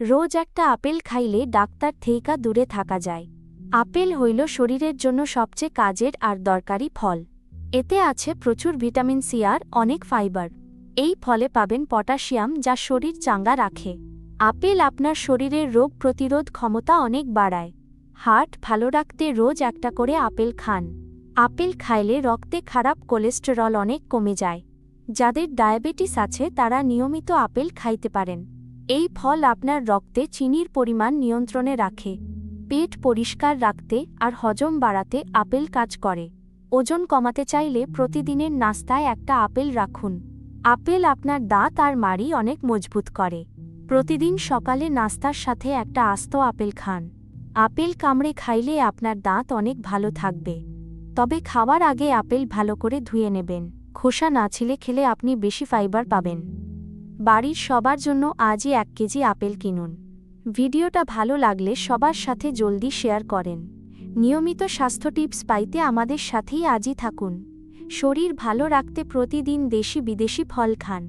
রোজ একটা আপেল খাইলে ডাক্তার থেইকা দূরে থাকা যায়। আপেল হইল শরীরের জন্য সবচেয়ে কাজের আর দরকারি ফল। এতে আছে প্রচুর ভিটামিন সি আর অনেক ফাইবার। এই ফলে পাবেন পটাশিয়াম যা শরীর চাঙ্গা রাখে। আপেল আপনার শরীরের রোগ প্রতিরোধ ক্ষমতা অনেক বাড়ায়। হার্ট ভালো রাখতে রোজ একটা করে আপেল খান। আপেল খাইলে রক্তে খারাপ কোলেস্টেরল অনেক কমে যায়। যাদের ডায়াবেটিস আছে তারা নিয়মিত আপেল খাইতে পারেন। এই ফল আপনার রক্তে চিনির পরিমাণ নিয়ন্ত্রণে রাখে, পেট পরিষ্কার রাখতে আর হজম বাড়াতে আপেল কাজ করে। ওজন কমাতে চাইলে প্রতিদিনের নাস্তায় একটা আপেল রাখুন। আপেল আপনার দাঁত আর মাড়ি অনেক মজবুত করে। প্রতিদিন সকালে নাস্তার সাথে একটা আস্ত আপেল খান। আপেল কামড়ে খাইলে আপনার দাঁত অনেক ভালো থাকবে। তবে খাওয়ার আগে আপেল ভালো করে ধুয়ে নেবেন। খোসা না ছিলে খেলে আপনি বেশি ফাইবার পাবেন। বাড়ির সবার জন্য আজই এক কেজি আপেল কিনুন। ভিডিওটা ভালো লাগলে সবার সাথে জলদি শেয়ার করেন। নিয়মিত স্বাস্থ্য টিপস পাইতে আমাদের সাথেই আজই থাকুন। শরীর ভালো রাখতে প্রতিদিন দেশি বিদেশি ফল খান।